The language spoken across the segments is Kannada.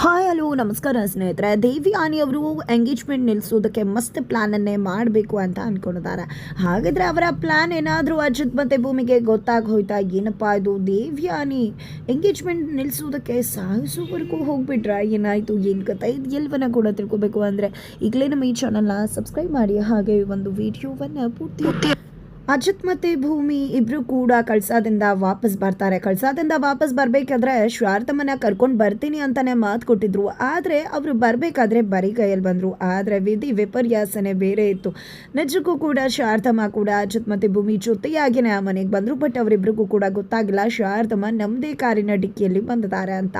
ಹಾಯ್, ಹಲೋ, ನಮಸ್ಕಾರ ಸ್ನೇಹಿತರೆ. ದೇವಿ ಆನಿ ಅವರು ಎಂಗೇಜ್ಮೆಂಟ್ ನಿಲ್ಲಿಸೋದಕ್ಕೆ ಮಸ್ತ್ ಪ್ಲ್ಯಾನನ್ನೇ ಮಾಡಬೇಕು ಅಂತ ಅಂದ್ಕೊಂಡಿದ್ದಾರೆ ಹಾಗಾದರೆ ಅವರ ಪ್ಲ್ಯಾನ್ ಏನಾದರೂ ಅಜಿತ್ ಮತ್ತು ಭೂಮಿಗೆ ಗೊತ್ತಾಗಿ ಹೋಯ್ತಾ ಏನಪ್ಪ ಇದು? ದೇವಿ ಆನಿ ಎಂಗೇಜ್ಮೆಂಟ್ ನಿಲ್ಲಿಸೋದಕ್ಕೆ ಸಾಯಿಸೋವರೆಗೂ ಹೋಗ್ಬಿಟ್ರ? ಏನಾಯಿತು? ಏನು ಕತ ಇದು? ಎಲ್ವನ್ನ ಕೂಡ ತಿಳ್ಕೊಬೇಕು ಅಂದರೆ ಈಗಲೇ ನಮ್ಮ ಈ ಚಾನಲ್ನ ಸಬ್ಸ್ಕ್ರೈಬ್ ಮಾಡಿ. ಹಾಗೆ ಒಂದು ವಿಡಿಯೋವನ್ನು ಪೂರ್ತಿ ಅಜಿತ್ ಮತ್ತೆ ಭೂಮಿ ಇಬ್ರು ಕೂಡ ಕಳ್ಸಾದಿಂದ ವಾಪಸ್ ಬರ್ತಾರೆ. ಕಳ್ಸಾದಿಂದ ವಾಪಸ್ ಬರ್ಬೇಕಾದ್ರೆ ಶ್ವಾರ್ಥಮನ್ನ ಕರ್ಕೊಂಡು ಬರ್ತೀನಿ ಅಂತಾನೆ ಮಾತು ಕೊಟ್ಟಿದ್ರು. ಆದರೆ ಅವರು ಬರಬೇಕಾದ್ರೆ ಬರೀ ಕೈಯಲ್ಲಿ ಬಂದರು. ಆದರೆ ವಿಧಿ ವಿಪರ್ಯಾಸನೆ ಬೇರೆ ಇತ್ತು. ನಿಜಕ್ಕೂ ಕೂಡ ಶಾರ್ಥಮ್ಮ ಕೂಡ ಅಜಿತ್ ಮತ್ತೆ ಭೂಮಿ ಜೊತೆಯಾಗಿನೇ ಆ ಮನೆಗೆ ಬಂದರು. ಬಟ್ ಅವರಿಬ್ರಿಗೂ ಕೂಡ ಗೊತ್ತಾಗಿಲ್ಲ ಶಾರದಮ್ಮ ನಮ್ಮದೇ ಕಾರಿನ ಡಿಕ್ಕಿಯಲ್ಲಿ ಬಂದಿದ್ದಾರೆ ಅಂತ.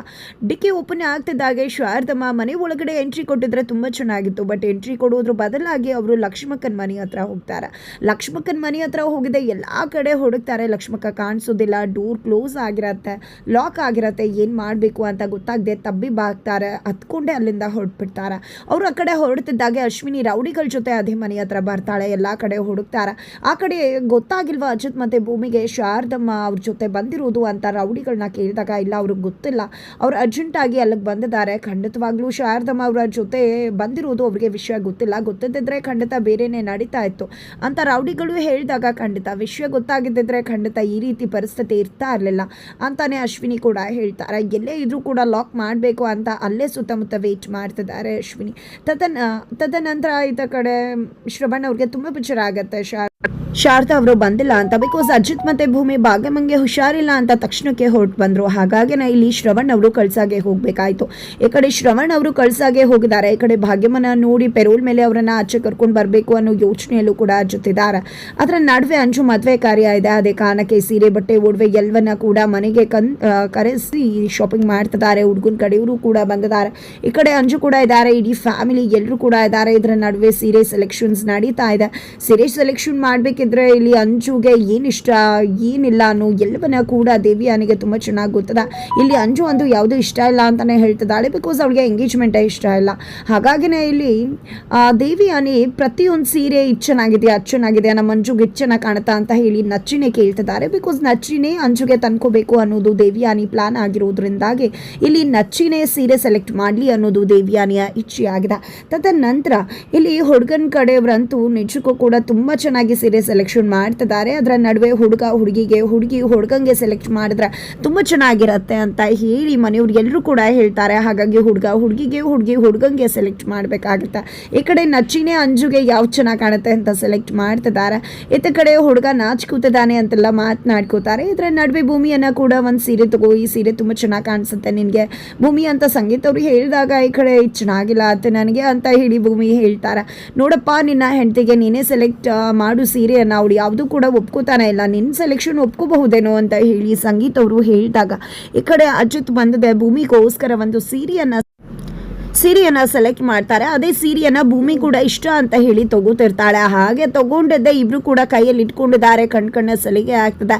ಡಿಕ್ಕಿ ಓಪನ್ ಆಗ್ತಿದ್ದಾಗೆ ಶಾರದಮ್ಮ ಮನೆ ಒಳಗಡೆ ಎಂಟ್ರಿ ಕೊಟ್ಟಿದ್ರೆ ತುಂಬಾ ಚೆನ್ನಾಗಿತ್ತು. ಬಟ್ ಎಂಟ್ರಿ ಕೊಡೋದ್ರ ಬದಲಾಗಿ ಅವರು ಲಕ್ಷ್ಮಕ್ಕನ ಮನೆ ಹತ್ರ ಹೋಗ್ತಾರೆ. ಲಕ್ಷ್ಮಕನ್ ಮನೆ ಹತ್ರ ಹೋಗಿದೆ, ಎಲ್ಲ ಕಡೆ ಹುಡುಕ್ತಾರೆ. ಲಕ್ಷ್ಮಕ್ಕ ಕಾಣಿಸೋದಿಲ್ಲ ಡೋರ್ ಕ್ಲೋಸ್ ಆಗಿರತ್ತೆ ಲಾಕ್ ಆಗಿರತ್ತೆ, ಏನು ಮಾಡಬೇಕು ಅಂತ ಗೊತ್ತಾಗದೆ ತಬ್ಬಿ ಬಾಗ್ತಾರೆ ಹತ್ಕೊಂಡೆ ಅಲ್ಲಿಂದ ಹೊರಟ್ಬಿಡ್ತಾರೆ. ಅವರು ಆ ಕಡೆ ಹೊರಡ್ತಿದ್ದಾಗೆ ಅಶ್ವಿನಿ ರೌಡಿಗಳ ಜೊತೆ ಅದೇ ಮನೆ ಹತ್ರ ಬರ್ತಾಳೆ, ಎಲ್ಲ ಕಡೆ ಹುಡುಕ್ತಾರೆ. ಆ ಕಡೆ ಗೊತ್ತಾಗಿಲ್ವ ಅಜಿತ್ ಮತ್ತು ಭೂಮಿಗೆ, ಶಾರದಮ್ಮ ಅವ್ರ ಜೊತೆ ಬಂದಿರೋದು ಅಂತ ರೌಡಿಗಳನ್ನ ಕೇಳಿದಾಗ, ಇಲ್ಲ ಅವ್ರಿಗೆ ಗೊತ್ತಿಲ್ಲ. ಅವ್ರು ಅರ್ಜೆಂಟಾಗಿ ಅಲ್ಲಿಗೆ ಬಂದಿದ್ದಾರೆ. ಖಂಡಿತವಾಗ್ಲೂ ಶಾರದಮ್ಮ ಅವರ ಜೊತೆ ಬಂದಿರೋದು ಅವ್ರಿಗೆ ವಿಷಯ ಗೊತ್ತಿಲ್ಲ. ಗೊತ್ತಿದ್ದಿದ್ರೆ ಖಂಡಿತ ಬೇರೆನೇ ನಡೀತಾ ಇತ್ತು ಅಂತ ರೌಡಿಗಳು ಹೇಳಿದಾಗ ಖಂಡಿತ. ವಿಷಯ ಗೊತ್ತಾಗಿದ್ದಿದ್ರೆ ಖಂಡಿತ ಈ ರೀತಿ ಪರಿಸ್ಥಿತಿ ಇರ್ತಾ ಇರಲಿಲ್ಲ ಅಂತಾನೆ ಅಶ್ವಿನಿ ಕೂಡ ಹೇಳ್ತಾರೆ. ಎಲ್ಲೇ ಇದ್ರೂ ಕೂಡ ಲಾಕ್ ಮಾಡಬೇಕು ಅಂತ ಅಲ್ಲೇ ಸುತ್ತಮುತ್ತ ವೇಟ್ ಮಾಡ್ತಿದ್ದಾರೆ ಅಶ್ವಿನಿ. ತದನ, ತದನಂತರ ಇದ ಕಡೆ ಶ್ರವಣ್ ಅವ್ರಿಗೆ ತುಂಬ ಆಗತ್ತೆ. ಶಾ ಶಾರದಾ ಅವರು ಬಂದಿಲ್ಲ ಅಂತ ಬಿಕಾಸ್ ಅಜಿತ್ ಮತ್ತೆ ಭೂಮಿ ಭಾಗ್ಯಮಂಗೆ ಹುಷಾರಿಲ್ಲ ಅಂತ ತಕ್ಷಣಕ್ಕೆ ಹೊರಟು ಬಂದ್ರು. ಹಾಗಾಗಿ ನಾ ಇಲ್ಲಿ ಶ್ರವಣ್ ಅವರು ಕಳ್ಸಾಗೆ ಹೋಗ್ಬೇಕಾಯ್ತು. ಈ ಕಡೆ ಶ್ರವಣ್ ಅವರು ಕಳ್ಸಾಗೆ ಹೋಗಿದ್ದಾರೆ. ಈ ಕಡೆ ಭಾಗ್ಯಮನ ನೋಡಿ ಪೆರೋಲ್ ಮೇಲೆ ಅವರನ್ನ ಆಚೆ ಕರ್ಕೊಂಡು ಬರಬೇಕು ಅನ್ನೋ ಯೋಚನೆಯಲ್ಲೂ ಕೂಡ ಅಜ್ಜುತ್ತಿದ್ದಾರೆ. ಅದರ ನಡುವೆ ಅಂಜು ಮದುವೆ ಕಾರ್ಯ ಇದೆ. ಅದೇ ಕಾರಣಕ್ಕೆ ಸೀರೆ ಬಟ್ಟೆ ಒಡವೆ ಎಲ್ಲವನ್ನ ಕೂಡ ಮನೆಗೆ ಕನ್ ಕರೆಸಿ ಶಾಪಿಂಗ್ ಮಾಡ್ತಿದ್ದಾರೆ. ಹುಡುಗನ ಕಡೆಯವರು ಕೂಡ ಬಂದಿದ್ದಾರೆ. ಈ ಕಡೆ ಅಂಜು ಕೂಡ ಇದ್ದಾರೆ. ಇಡೀ ಫ್ಯಾಮಿಲಿ ಎಲ್ಲರೂ ಕೂಡ ಇದ್ದಾರೆ. ಇದರ ನಡುವೆ ಸೀರೆ ಸೆಲೆಕ್ಷನ್ಸ್ ನಡೀತಾ ಇದೆ. ಸೀರೆ ಸೆಲೆಕ್ಷನ್ ಮಾಡಬೇಕಿದ್ರೆ ಇಲ್ಲಿ ಅಂಜುಗೆ ಏನಿಷ್ಟ ಏನಿಲ್ಲ ಅನ್ನೋ ಎಲ್ಲವನ್ನ ಕೂಡ ದೇವಿಯಾನಿಗೆ ತುಂಬ ಚೆನ್ನಾಗಿ ಗೊತ್ತದ. ಇಲ್ಲಿ ಅಂಜು ಅಂದು ಯಾವುದು ಇಷ್ಟ ಇಲ್ಲ ಅಂತಾನೆ ಹೇಳ್ತಿದ್ದಾಳೆ ಬಿಕಾಸ್ ಅವಳಿಗೆ ಎಂಗೇಜ್ಮೆಂಟೇ ಇಷ್ಟ ಇಲ್ಲ. ಹಾಗಾಗಿನೇ ಇಲ್ಲಿ ಆ, ದೇವಿಯಾನಿ ಪ್ರತಿಯೊಂದು ಸೀರೆ ಅದು ಚೆನ್ನಾಗಿದೆ ನಮ್ಮ ಅಂಜುಗೆ ಚೆನ್ನಾಗಿ ಕಾಣುತ್ತಾ ಅಂತ ಹೇಳಿ ನಚ್ಚಿನೇ ಕೇಳ್ತಿದ್ದಾರೆ. ಬಿಕಾಸ್ ನಚ್ಚಿನೇ ಅಂಜುಗೆ ತಂದ್ಕೋಬೇಕು ಅನ್ನೋದು ದೇವಿಯಾನಿ ಪ್ಲಾನ್ ಆಗಿರೋದ್ರಿಂದಾಗಿ ಇಲ್ಲಿ ನಚ್ಚಿನೇ ಸೀರೆ ಸೆಲೆಕ್ಟ್ ಮಾಡಲಿ ಅನ್ನೋದು ದೇವಿಯಾನಿಯ ಇಚ್ಛೆಯಾಗಿದೆ. ತದನಂತರ ಇಲ್ಲಿ ಹುಡುಗನ ಕಡೆಯವರಂತೂ ನಿಜಕ್ಕೂ ಕೂಡ ತುಂಬ ಚೆನ್ನಾಗಿ ಸೀರೆ ಸೆಲೆಕ್ಷನ್ ಮಾಡ್ತಿದ್ದಾರೆ. ಅದರ ನಡುವೆ ಹುಡುಗ ಹುಡುಗಿಗೆ, ಹುಡುಗಿ ಹುಡುಗಂಗೆ ಸೆಲೆಕ್ಟ್ ಮಾಡಿದ್ರೆ ತುಂಬ ಚೆನ್ನಾಗಿರುತ್ತೆ ಅಂತ ಹೇಳಿ ಎಲ್ಲರೂ ಕೂಡ ಹೇಳ್ತಾರೆ. ಹಾಗಾಗಿ ಹುಡುಗ ಹುಡುಗಿಗೆ, ಹುಡುಗಿ ಹುಡುಗಂಗೆ ಸೆಲೆಕ್ಟ್ ಮಾಡಬೇಕಾಗುತ್ತೆ. ಈ ಕಡೆ ನಚ್ಚಿನೇ ಅಂಜುಗೆ ಯಾವ್ದು ಚೆನ್ನಾಗಿ ಕಾಣುತ್ತೆ ಅಂತ ಸೆಲೆಕ್ಟ್ ಮಾಡ್ತಿದ್ದಾರೆ. ಇತ್ತ ಕಡೆ ಹುಡುಗ ನಾಚ್ ಕೂತಿದ್ದಾನೆ ಅಂತೆಲ್ಲ ಮಾತನಾಡ್ಕೋತಾರೆ. ಇದರ ನಡುವೆ ಭೂಮಿಯನ್ನ ಕೂಡ ಒಂದು ಸೀರೆ ತಗೋ, ಈ ಸೀರೆ ತುಂಬ ಚೆನ್ನಾಗಿ ಕಾಣಿಸುತ್ತೆ ನಿನಗೆ. ಭೂಮಿ ಅಂತ ಸಂಗೀತ ಅವ್ರು ಹೇಳಿದಾಗ ಈ ಕಡೆ ಚೆನ್ನಾಗಿಲ್ಲ ಅಂತ ನನಗೆ ಅಂತ ಹೇಳಿ ಭೂಮಿ ಹೇಳ್ತಾರೆ. ನೋಡಪ್ಪ, ನಿನ್ನ ಹೆಂಡತಿಗೆ ನೀನೇ ಸೆಲೆಕ್ಟ್ ಮಾಡು ಸೀರೆಯನ್ನು ಅವಳು ಯಾವುದೂ ಕೂಡ ಒಪ್ಕೋತಾನೆ ಇಲ್ಲ. ನಿನ್ನ ಸೆಲೆಕ್ಷನ್ ಒಪ್ಕೋಬಹುದೇನೋ ಅಂತ ಹೇಳಿ ಸಂಗೀತ ಅವರು ಹೇಳಿದಾಗ, ಈ ಕಡೆ ಅಜಿತ್ ಬಂದದೆ, ಭೂಮಿಗೋಸ್ಕರ ಒಂದು ಸೀರೆಯನ್ನು ಸೀರೆಯನ್ನ ಸೆಲೆಕ್ಟ್ ಮಾಡ್ತಾರೆ. ಅದೇ ಸೀರೆಯನ್ನು ಭೂಮಿ ಕೂಡ ಇಷ್ಟ ಅಂತ ಹೇಳಿ ತಗೋತಿರ್ತಾಳೆ. ಹಾಗೆ ತಗೊಂಡಿದ್ದೆ, ಇಬ್ರು ಕೂಡ ಕೈಯಲ್ಲಿ ಇಟ್ಕೊಂಡಿದ್ದಾರೆ ಕಣ್ಕಣ್ಣ ಸಲಿಗೆ ಆಗ್ತದೆ.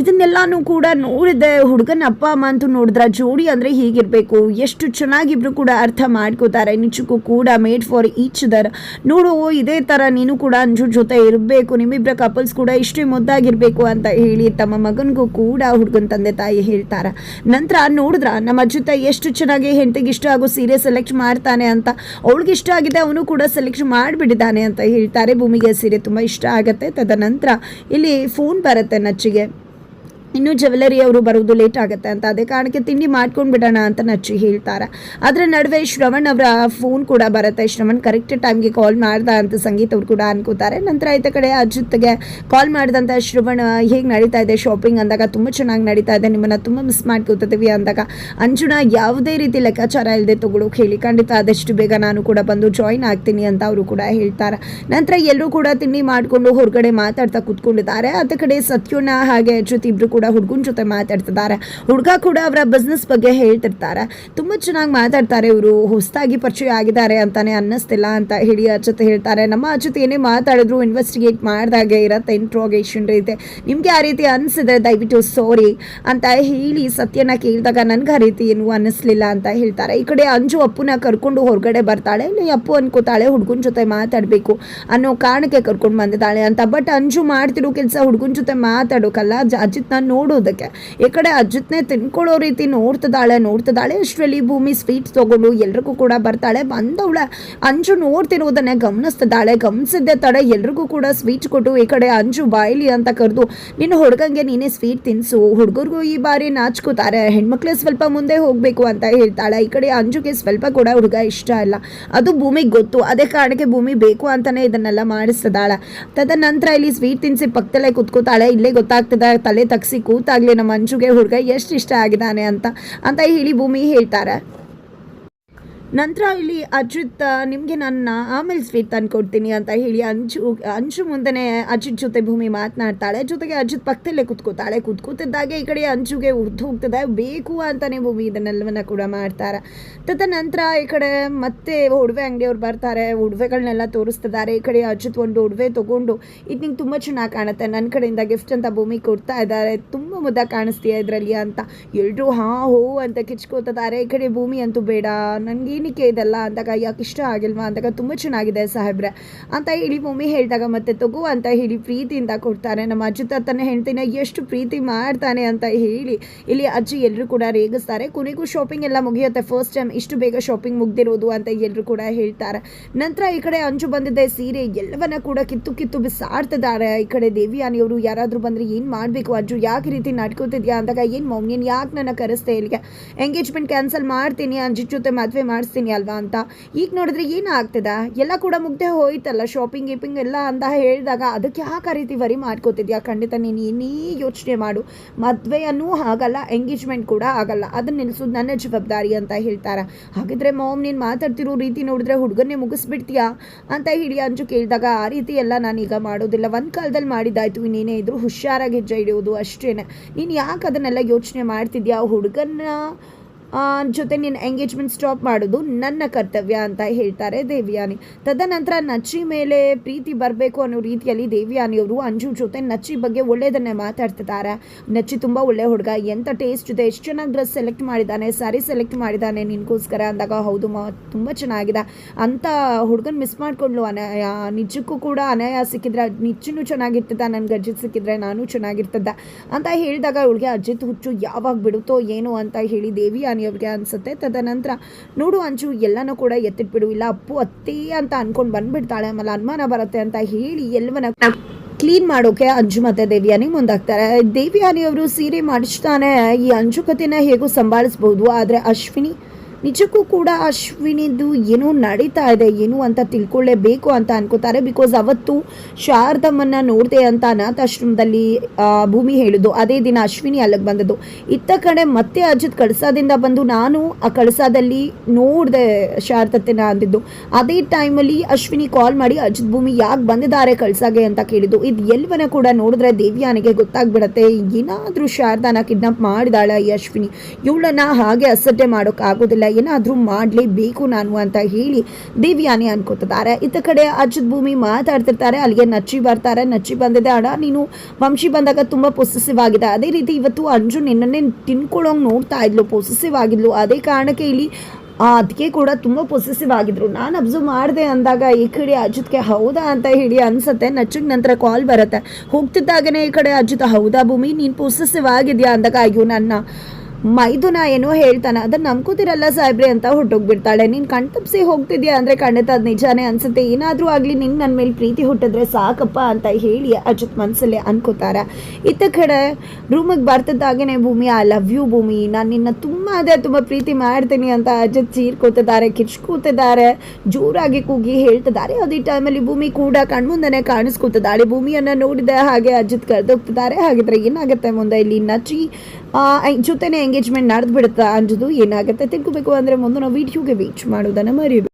ಇದನ್ನೆಲ್ಲಾನು ಕೂಡ ನೋಡಿದೆ ಹುಡುಗನ ಅಪ್ಪ, ಅಮ್ಮ ಅಂತೂ ನೋಡಿದ್ರ ಜೋಡಿ ಅಂದರೆ ಹೀಗಿರಬೇಕು. ಎಷ್ಟು ಚೆನ್ನಾಗಿಬ್ರು ಕೂಡ ಅರ್ಥ ಮಾಡ್ಕೋತಾರೆ. ನಿಜಕ್ಕೂ ಕೂಡ ಮೇಡ್ ಫಾರ್ ಈಚ್ ದರ್ ನೋಡು, ಇದೇ ಥರ ನೀನು ಕೂಡ ಅಂಜು ಜೊತೆ ಇರಬೇಕು. ನಿಮ್ಮಿಬ್ಬರ ಕಪಲ್ಸ್ ಕೂಡ ಇಷ್ಟೇ ಮುದ್ದಾಗಿರಬೇಕು ಅಂತ ಹೇಳಿ ತಮ್ಮ ಮಗನಿಗೂ ಕೂಡ ಹುಡುಗನ ತಂದೆ ತಾಯಿ ಹೇಳ್ತಾರೆ. ನಂತರ ನೋಡಿದ್ರ ನಮ್ಮ ಜೊತೆ ಎಷ್ಟು ಚೆನ್ನಾಗಿ ಹೆಂಡತಿಗೆ ಇಷ್ಟ ಆಗೋ ಸೀರೆ ಸೆಲೆಕ್ಟ್ ಮಾಡ್ತಾನೆ ಅಂತ. ಅವಳಿಗೆ ಇಷ್ಟ ಆಗಿದೆ ಅವನು ಕೂಡ ಸೆಲೆಕ್ಟ್ ಮಾಡಿಬಿಟ್ಟಿದ್ದಾನೆ ಅಂತ ಹೇಳ್ತಾರೆ. ಭೂಮಿಗೆ ಸೀರೆ ತುಂಬ ಇಷ್ಟ ಆಗುತ್ತೆ. ತದನಂತರ ಇಲ್ಲಿ ಫೋನ್ ಬರುತ್ತೆ ನಚ್ಚಿಗೆ. ಇನ್ನು ಜ್ಯುವೆಲ್ಲರಿ ಅವರು ಬರೋದು ಲೇಟ್ ಆಗುತ್ತೆ ಅಂತ ಅದೇ ಕಾರಣಕ್ಕೆ ತಿಂಡಿ ಮಾಡ್ಕೊಂಡು ಬಿಡೋಣ ಅಂತ ನಚ್ಚಿ ಹೇಳ್ತಾರೆ. ಅದರ ನಡುವೆ ಶ್ರವಣ್ ಅವರ ಫೋನ್ ಕೂಡ ಬರುತ್ತೆ. ಶ್ರವಣ್ ಕರೆಕ್ಟ್ ಟೈಮ್ಗೆ ಕಾಲ್ ಮಾಡ್ದ ಅಂತ ಸಂಗೀತ ಅವರು ಕೂಡ ಅನ್ಕೋತಾರೆ. ನಂತರ ಆಯ್ತ ಕಡೆ ಅಜಿತ್ಗೆ ಕಾಲ್ ಮಾಡಿದಂಥ ಶ್ರವಣ್, ಹೇಗೆ ನಡೀತಾ ಇದೆ ಶಾಪಿಂಗ್ ಅಂದಾಗ ತುಂಬ ಚೆನ್ನಾಗಿ ನಡೀತಾ ಇದೆ. ನಿಮ್ಮನ್ನು ತುಂಬ ಮಿಸ್ ಮಾಡ್ಕೋತಿದ್ದೀವಿ ಅಂದಾಗ ಅಂಜುನ ಯಾವುದೇ ರೀತಿ ಲೆಕ್ಕಾಚಾರ ಇಲ್ಲದೆ ತಗೊಳ್ಳೋಕೆ ಹೇಳಿ. ಖಂಡಿತ ಆದಷ್ಟು ಬೇಗ ನಾನು ಕೂಡ ಬಂದು ಜಾಯಿನ್ ಆಗ್ತೀನಿ ಅಂತ ಅವರು ಕೂಡ ಹೇಳ್ತಾರೆ. ನಂತರ ಎಲ್ಲರೂ ಕೂಡ ತಿಂಡಿ ಮಾಡಿಕೊಂಡು ಹೊರಗಡೆ ಮಾತಾಡ್ತಾ ಕೂತ್ಕೊಂಡಿದ್ದಾರೆ. ಅದ ಕಡೆ ಸತ್ಯೋನ ಹಾಗೆ ಅಜಿತ್ ಇಬ್ರು ಕೂಡ ಹುಡುಗನ ಜೊತೆ ಮಾತಾಡ್ತಿದ್ದಾರೆ. ಹುಡುಗ ಕೂಡ ಅವರ ಬಿಸ್ನೆಸ್ ಬಗ್ಗೆ ಹೇಳ್ತಿರ್ತಾರೆ. ತುಂಬ ಚೆನ್ನಾಗಿ ಮಾತಾಡ್ತಾರೆ ಇವರು. ಹೊಸದಾಗಿ ಪರಿಚಯ ಆಗಿದ್ದಾರೆ ಅಂತಾನೆ ಅನ್ನಿಸ್ತಿಲ್ಲ ಅಂತ ಹೇಳಿ ಜೊತೆ ಹೇಳ್ತಾರೆ. ನಮ್ಮ ಜೊತೆ ಏನೇ ಮಾತಾಡಿದ್ರು ಇನ್ವೆಸ್ಟಿಗೇಟ್ ಮಾಡಿದಾಗೆ ಇರತ್ತೆ ಇಂಟ್ರೋಗೇಷನ್ ರೀತಿ. ನಿಮಗೆ ಆ ರೀತಿ ಅನ್ಸಿದೆ ದಯವಿಟ್ಟು ಸಾರಿ ಅಂತ ಹೇಳಿ ಸತ್ಯನ ಕೇಳಿದಾಗ ನನಗೆ ಆ ರೀತಿ ಏನು ಅನ್ನಿಸ್ಲಿಲ್ಲ ಅಂತ ಹೇಳ್ತಾರೆ. ಈ ಕಡೆ ಅಂಜು ಅಪ್ಪುನ ಕರ್ಕೊಂಡು ಹೊರಗಡೆ ಬರ್ತಾಳೆ. ಇಲ್ಲಿ ಅಪ್ಪು ಅನ್ಕೋತಾಳೆ ಹುಡುಗನ ಜೊತೆ ಮಾತಾಡಬೇಕು ಅನ್ನೋ ಕಾರಣಕ್ಕೆ ಕರ್ಕೊಂಡು ಬಂದಿದ್ದಾಳೆ ಅಂತ. ಬಟ್ ಅಂಜು ಮಾಡ್ತಿರೋ ಕೆಲಸ ಹುಡುಗನ ಜೊತೆ ಮಾತಾಡೋಕಲ್ಲ. ಜ- ಅಜಿತ್ ನಾನು ನೋಡೋದಕ್ಕೆ. ಈ ಕಡೆ ಅಜ್ಜಿತ್ನೇ ತಿನ್ಕೊಳ್ಳೋ ರೀತಿ ನೋಡ್ತಿದ್ದಾಳೆ ನೋಡ್ತಿದ್ದಾಳೆ. ಅಷ್ಟರಲ್ಲಿ ಭೂಮಿ ಸ್ವೀಟ್ಸ್ ತಗೊಂಡು ಎಲ್ರಿಗೂ ಕೂಡ ಬರ್ತಾಳೆ. ಬಂದವಳೆ ಅಂಜು ನೋಡ್ತಿರೋದನ್ನೇ ಗಮನಿಸ್ತಿದ್ದಾಳೆ. ಗಮನಿಸಿದ್ದೆ ತಡೆ ಎಲ್ರಿಗೂ ಕೂಡ ಸ್ವೀಟ್ ಕೊಟ್ಟು ಈ ಕಡೆ ಅಂಜು ಬಾಯ್ಲಿ ಅಂತ ಕರೆದು ನಿನ್ನ ಹುಡುಗಂಗೆ ನೀನೇ ಸ್ವೀಟ್ ತಿನ್ಸು. ಹುಡುಗರಿಗೂ ಈ ಬಾರಿ ನಾಚ್ಕೋತಾರೆ. ಹೆಣ್ಮಕ್ಳು ಸ್ವಲ್ಪ ಮುಂದೆ ಹೋಗಬೇಕು ಅಂತ ಹೇಳ್ತಾಳೆ. ಈ ಕಡೆ ಅಂಜುಗೆ ಸ್ವಲ್ಪ ಕೂಡ ಹುಡುಗ ಇಷ್ಟ ಇಲ್ಲ. ಅದು ಭೂಮಿಗೆ ಗೊತ್ತು. ಅದೇ ಕಾರಣಕ್ಕೆ ಭೂಮಿ ಬೇಕು ಅಂತಾನೆ ಇದನ್ನೆಲ್ಲ ಮಾಡಿಸ್ತಿದ್ದಾಳೆ. ತದನಂತರ ಇಲ್ಲಿ ಸ್ವೀಟ್ ತಿನ್ಸಿ ಪಕ್ಕದಲ್ಲೇ ಕುತ್ಕೋತಾಳೆ. ಇಲ್ಲೇ ಗೊತ್ತಾಗ್ತದೆ. ತಲೆ ತಗ್ಸಿ ಕೂತಾಗ್ಲಿ ನಮ್ಮ ಅಂಜುಗೆ ಹುಡುಗ ಎಷ್ಟು ಇಷ್ಟ ಆಗಿದ್ದಾನೆ ಅಂತ ಅಂತ ಹೇಳಿ ಭೂಮಿ ಹೇಳ್ತಾರೆ. ನಂತರ ಇಲ್ಲಿ ಅಜಿತ್ ನಿಮಗೆ ನನ್ನ ಆಮೇಲೆ ಸ್ವೀಟ್ ತಂದು ಕೊಡ್ತೀನಿ ಅಂತ ಹೇಳಿ ಅಂಜು ಅಂಜು ಮುಂದೆನೇ ಅಜಿತ್ ಜೊತೆ ಭೂಮಿ ಮಾತನಾಡ್ತಾಳೆ. ಜೊತೆಗೆ ಅಜಿತ್ ಪಕ್ಕದಲ್ಲೇ ಕೂತ್ಕೋತಾಳೆ. ಕೂತ್ಕೋತಿದ್ದಾಗೆ ಈ ಕಡೆ ಅಂಜುಗೆ ಉರ್ದು ಹೋಗ್ತದೆ. ಬೇಕು ಅಂತಾನೆ ಭೂಮಿ ಇದನ್ನೆಲ್ಲವನ್ನ ಕೂಡ ಮಾಡ್ತಾರೆ. ತದನಂತರ ಈ ಕಡೆ ಮತ್ತೆ ಒಡವೆ ಅಂಗಡಿಯವ್ರು ಬರ್ತಾರೆ. ಒಡವೆಗಳನ್ನೆಲ್ಲ ತೋರಿಸ್ತಿದ್ದಾರೆ. ಈ ಕಡೆ ಅಜಿತ್ ಒಂದು ಒಡವೆ ತೊಗೊಂಡು, ಇದು ನಿಂಗೆ ತುಂಬ ಚೆನ್ನಾಗಿ ಕಾಣುತ್ತೆ. ನನ್ನ ಕಡೆಯಿಂದ ಗಿಫ್ಟ್ ಅಂತ ಭೂಮಿ ಕೊಡ್ತಾ ಇದ್ದಾರೆ. ತುಂಬ ಮುದ್ದ ಕಾಣಿಸ್ತೀಯ ಇದರಲ್ಲಿ ಅಂತ. ಎಲ್ಲರೂ ಹಾ ಹೋ ಅಂತ ಕಿಚ್ಕೋತಿದ್ದಾರೆ. ಈ ಕಡೆ ಭೂಮಿ ಅಂತೂ ಬೇಡ. ನನಗೆ ಏನಕ್ಕೆ ಇದೆಲ್ಲ ಅಂದಾಗ ಯಾಕೆ ಇಷ್ಟ ಆಗಿಲ್ವಾ ಅಂದಾಗ ತುಂಬ ಚೆನ್ನಾಗಿದೆ ಸಾಹೇಬ್ರೆ. ಅಂತ ಹೇಳಿ ಮಮ್ಮಿ ಹೇಳಿದಾಗ, ಮತ್ತೆ ತಗೋ ಅಂತ ಹೇಳಿ ಪ್ರೀತಿಯಿಂದ ಕೊಡ್ತಾರೆ. ನಮ್ಮ ಅಜ್ಜಿ ತನ್ನ ಹೆಂಡ್ತಿನ ಎಷ್ಟು ಪ್ರೀತಿ ಮಾಡ್ತಾನೆ ಅಂತ ಹೇಳಿ, ಇಲ್ಲಿ ಅಜ್ಜಿ ಎಲ್ಲರೂ ಕೂಡ ರೇಗಿಸ್ತಾರೆ. ಕೊನೆಗೂ ಶಾಪಿಂಗ್ ಎಲ್ಲ ಮುಗಿಯುತ್ತೆ. ಫಸ್ಟ್ ಟೈಮ್ ಇಷ್ಟು ಬೇಗ ಶಾಪಿಂಗ್ ಮುಗ್ದಿರೋದು ಅಂತ ಎಲ್ಲರೂ ಕೂಡ ಹೇಳ್ತಾರೆ. ನಂತರ ಈ ಕಡೆ ಅಂಜು ಬಂದಿದ್ದೆ, ಸೀರೆ ಎಲ್ಲವನ್ನ ಕೂಡ ಕಿತ್ತು ಕಿತ್ತು ಬಿಸಾಡ್ತಿದ್ದಾರೆ. ಈ ಕಡೆ ದೇವಿಯಾನಿಯವರು ಯಾರಾದರೂ ಬಂದರೆ ಏನು ಮಾಡಬೇಕು ಅಜ್ಜು? ಯಾಕೆ ರೀತಿ ನಡ್ಕೋತಿದ್ಯಾ? ಅಂದಾಗ, ಏನು ಮೌನ್ ಯಾಕೆ ನನ್ನ ಕರೆಸ್ತೆ ಇಲ್ಲಿಗೆ? ಎಂಗೇಜ್ಮೆಂಟ್ ಕ್ಯಾನ್ಸಲ್ ಮಾಡ್ತೀನಿ. ಅಂಜಿ ಜೊತೆ ಮದುವೆ ಮಾಡಿಸ್ತೀನಿ ಅಲ್ವಾ ಅಂತ. ಈಗ ನೋಡಿದ್ರೆ ಏನಾಗ್ತದ? ಎಲ್ಲ ಕೂಡ ಮುಗ್ದೆ ಹೋಯ್ತಲ್ಲ ಶಾಪಿಂಗ್ ಗೀಪಿಂಗ್ ಎಲ್ಲ ಅಂತ ಹೇಳಿದಾಗ ಅದಕ್ಕೆ ಯಾಕೆ ರೀತಿ ವರಿ ಮಾಡ್ಕೋತಿದ್ಯಾ? ಖಂಡಿತ ನೀನು ಏನೇ ಯೋಚನೆ ಮಾಡು. ಮದುವೆಯನ್ನೂ ಆಗಲ್ಲ ಎಂಗೇಜ್ಮೆಂಟ್ ಕೂಡ ಆಗಲ್ಲ. ಅದನ್ನ ನಿಲ್ಲಿಸೋದು ನನ್ನ ಜವಾಬ್ದಾರಿ ಅಂತ ಹೇಳ್ತಾರೆ? ಹಾಗಿದ್ರೆ ಮಾಮ್, ನೀನು ಮಾತಾಡ್ತಿರೋ ರೀತಿ ನೋಡಿದ್ರೆ ಹುಡುಗನ್ನೇ ಮುಗಿಸ್ಬಿಡ್ತೀಯಾ ಅಂತ ಹೇಳಿ ಅಂಜು ಕೇಳಿದಾಗ ಆ ರೀತಿ ಎಲ್ಲ ನಾನೀಗ ಮಾಡೋದಿಲ್ಲ. ಒಂದು ಕಾಲದಲ್ಲಿ ಮಾಡಿದ್ದಾಯ್ತು ಇನ್ನೇನೇ ಇದ್ರು ಹುಷಾರಾಗಿ ಹೆಜ್ಜೆ ಹಿಡಿಯೋದು ಅಷ್ಟೇ ನೀನು ಯಾಕೆ ಅದನ್ನೆಲ್ಲ ಯೋಚನೆ ಮಾಡ್ತಿದ್ಯಾ? ಹುಡುಗನ್ನ ಜೊತೆ ನಿನ್ನ ಎಂಗೇಜ್ಮೆಂಟ್ ಸ್ಟಾಪ್ ಮಾಡೋದು ನನ್ನ ಕರ್ತವ್ಯ ಅಂತ ಹೇಳ್ತಾರೆ ದೇವಿಯಾನಿ. ತದನಂತರ ನಚ್ಚಿ ಮೇಲೆ ಪ್ರೀತಿ ಬರಬೇಕು ಅನ್ನೋ ರೀತಿಯಲ್ಲಿ ದೇವಿಯಾನಿಯವರು ಅಂಜು ಜೊತೆ ನಚ್ಚಿ ಬಗ್ಗೆ ಒಳ್ಳೆಯದನ್ನೇ ಮಾತಾಡ್ತಿದ್ದಾರೆ. ನಚ್ಚಿ ತುಂಬ ಒಳ್ಳೆ ಹುಡುಗ ಎಂಥ ಟೇಸ್ಟ್ ಇದೆ, ಎಷ್ಟು ಚೆನ್ನಾಗಿ ಡ್ರೆಸ್ ಸೆಲೆಕ್ಟ್ ಮಾಡಿದ್ದಾನೆ ಸ್ಯಾರಿ ಸೆಲೆಕ್ಟ್ ಮಾಡಿದ್ದಾನೆ ನಿನಗೋಸ್ಕರ ಅಂದಾಗ ಹೌದು ಮಾ, ತುಂಬ ಚೆನ್ನಾಗಿದೆ. ಅಂತ ಹುಡುಗನ ಮಿಸ್ ಮಾಡಿಕೊಂಡು ಅನಯ ನಿಜಕ್ಕೂ ಕೂಡ ಅನಯ ಸಿಕ್ಕಿದ್ರೆ ನಿಜನೂ ಚೆನ್ನಾಗಿರ್ತದ ನನಗೆ ಗಜ್ಜಿ ಸಿಕ್ಕಿದ್ರೆ ನಾನು ಚೆನ್ನಾಗಿರ್ತದ ಅಂತ ಹೇಳಿದಾಗ ಅವಳಿಗೆ ಅಜಿತ್ ಹುಚ್ಚು ಯಾವಾಗ ಬಿಡುತ್ತೋ ಏನೋ ಅಂತ ಹೇಳಿ ದೇವಿ ಅನಿಯವ್ರಿಗೆ ಅನ್ಸುತ್ತೆ. ತದನಂತರ ನೋಡು ಅಂಚು ಎಲ್ಲನೂ ಕೂಡ ಎತ್ತಿಟ್ಬಿಡು. ಇಲ್ಲ, ಅಪ್ಪು ಅತ್ತೆ ಅಂತ ಅನ್ಕೊಂಡು ಬಂದ್ಬಿಡ್ತಾಳೆ. ಆಮೇಲೆ ಅನುಮಾನ ಬರುತ್ತೆ ಅಂತ ಹೇಳಿ ಎಲ್ಲವನ್ನ ಕ್ಲೀನ್ ಮಾಡೋಕೆ ಅಂಜು ಮತ್ತೆ ದೇವಿಯಾನಿ ಮುಂದಾಗ್ತಾರೆ. ದೇವಿಯಾನಿ ಅವರು ಸೀರೆ ಮಾಡಿಸ್ತಾನೆ. ಈ ಅಂಜು ಕಥೆನ ಹೇಗೂ ಸಂಭಾಳಿಸ್ಬೋದು. ಆದರೆ ಅಶ್ವಿನಿ ನಿಜಕ್ಕೂ ಕೂಡ ಅಶ್ವಿನಿದು ಏನೋ ನಡೀತಾ ಇದೆ, ಏನು ಅಂತ ತಿಳ್ಕೊಳ್ಳೇಬೇಕು ಅಂತ ಅನ್ಕೋತಾರೆ. ಬಿಕಾಸ್ ಅವತ್ತು ಶಾರದಮ್ಮನ್ನ ನೋಡಿದೆ ಅಂತ ಅನಾಥಾಶ್ರಮದಲ್ಲಿ ಭೂಮಿ ಹೇಳಿದ್ದು. ಅದೇ ದಿನ ಅಶ್ವಿನಿ ಅಲ್ಲಿಗೆ ಬಂದದ್ದು. ಇತ್ತ ಕಡೆ ಮತ್ತೆ ಅಜಿತ್ ಕಳಸಾದಿಂದ ಬಂದು ನಾನು ಆ ಕಳಸದಲ್ಲಿ ನೋಡಿದೆ ಶಾರದತ್ತೆನ ಅಂದಿದ್ದು. ಅದೇ ಟೈಮಲ್ಲಿ ಅಶ್ವಿನಿ ಕಾಲ್ ಮಾಡಿ, ಅಜಿತ್ ಭೂಮಿ ಯಾಕೆ ಬಂದಿದ್ದಾರೆ ಕಳ್ಸಾಗೆ? ಅಂತ ಕೇಳಿದ್ದು. ಇದು ಎಲ್ಲವನ್ನ ಕೂಡ ನೋಡಿದ್ರೆ ದೇವ್ಯಾನಿಗೆ ಗೊತ್ತಾಗ್ಬಿಡತ್ತೆ. ಏನಾದರೂ ಶಾರದಾನ ಕಿಡ್ನಾಪ್ ಮಾಡಿದಾಳ ಈ ಅಶ್ವಿನಿ? ಇವಳನ್ನ ಹಾಗೆ ಅಸಡ್ಡೆ ಮಾಡೋಕ್ಕಾಗೋದಿಲ್ಲ ಏನಾದರೂ ಮಾಡಲೇಬೇಕು ನಾನು ಅಂತ ಹೇಳಿ ದಿವ್ಯಾನಿ ಅನ್ಕೋತಿದ್ದಾರೆ. ಇತ್ತ ಕಡೆ ಅಜ್ಜದ ಭೂಮಿ ಮಾತಾಡ್ತಿರ್ತಾರೆ, ಅಲ್ಲಿಗೆ ನಚ್ಚಿ ಬರ್ತಾರೆ, ನಚ್ಚಿ ಬಂದಿದೆ. ಅಣ್ಣ, ನೀನು ವಂಶಿ ಬಂದಾಗ ತುಂಬ ಪೊಸೆಸಿವ್ ಆಗಿದೆ. ಅದೇ ರೀತಿ ಇವತ್ತು ಅಂಜು ನಿನ್ನನ್ನೇ ತಿನ್ಕೊಳ್ಳೋಂಗೆ ನೋಡ್ತಾ ಇದ್ಲು ಪೊಸೆಸಿವ್ ಆಗಿದ್ಲು. ಅದೇ ಕಾರಣಕ್ಕೆ ಇಲ್ಲಿ ಅದಕ್ಕೆ ಕೂಡ ತುಂಬ ಪೊಸೆಸಿವ್ ಆಗಿದ್ರು. ನಾನು ಅಬ್ಸರ್ವ್ ಮಾಡಿದೆ ಅಂದಾಗ ಈ ಕಡೆ ಅಜಿತ್ಗೆ ಹೌದಾ ಅಂತ ಹೇಳಿ ಅನ್ಸುತ್ತೆ. ನಚ್ಚಿಗೆ ನಂತರ ಕಾಲ್ ಬರುತ್ತೆ. ಹೋಗ್ತಿದ್ದಾಗನೇ ಈ ಕಡೆ ಅಜಿತ್, ಹೌದಾ ಭೂಮಿ, ನೀನು ಪೊಸೆಸಿವ್ ಆಗಿದೆಯಾ? ಅಂದಾಗ, ಅಯ್ಯೋ, ನನ್ನ ಮೈದುನ ಏನೋ ಹೇಳ್ತಾನೆ. ಅದನ್ನ ನಂಬ್ಕೋತಿರಲ್ಲ ಸಾಹೇಬ್ರೆ ಅಂತ ಹೊಟ್ಟೋಗ್ಬಿಡ್ತಾಳೆ. ನೀನು ಕಣ್ತಪ್ಸಿ ಹೋಗ್ತಿದ್ಯಾ ಅಂದರೆ ಖಂಡಿತ ಅದು ನಿಜಾನೇ ಅನ್ಸುತ್ತೆ. ಏನಾದರೂ ಆಗಲಿ ನಿನ್ನ ನನ್ನ ಮೇಲೆ ಪ್ರೀತಿ ಹುಟ್ಟಿದ್ರೆ ಸಾಕಪ್ಪ ಅಂತ ಹೇಳಿ ಅಜಿತ್ ಮನಸ್ಸಲ್ಲೇ ಅನ್ಕೋತಾರೆ. ಇತ್ತ ಕಡೆ ರೂಮಿಗೆ ಬರ್ತಿದ್ದಾಗೇನೆ ಭೂಮಿ ಆ ಲವ್ ಯು ಭೂಮಿ. ನಾನು ನಿನ್ನ ತುಂಬ ಅದೇ ತುಂಬ ಪ್ರೀತಿ ಮಾಡ್ತೀನಿ ಅಂತ ಅಜಿತ್ ಚೀರ್ಕೋತಿದ್ದಾರೆ ಕಿಚ್ಕೋತಿದ್ದಾರೆ ಜೋರಾಗಿ ಕೂಗಿ ಹೇಳ್ತಿದ್ದಾರೆ. ಅದೇ ಟೈಮಲ್ಲಿ ಭೂಮಿ ಕೂಡ ಕಣ್ಮುಂದನೆ ಕಾಣಿಸ್ಕೊತಿದ್ದಾಳೆ. ಭೂಮಿಯನ್ನು ನೋಡಿದ ಹಾಗೆ ಅಜಿತ್ ಕರೆದೋಗ್ತಿದ್ದಾರೆ. ಹಾಗಿದ್ರೆ ಏನಾಗುತ್ತೆ ಮುಂದೆ ಇಲ್ಲಿ ನಚಿ ಜೊತೆನೆ ಎಂಗೇಜ್ಮೆಂಟ್ ನಡೆದು ಬಿಡುತ್ತಾ ಅಂಜದು ಏನಾಗುತ್ತೆ ತಿಳ್ಕೊಬೇಕು. ಅಂದರೆ ಮುಂದಿನ ವೀಡಿಯೋಗೆ ವೀಚ್ ಮಾಡೋದನ್ನು ಮರಿಬೇಡಿ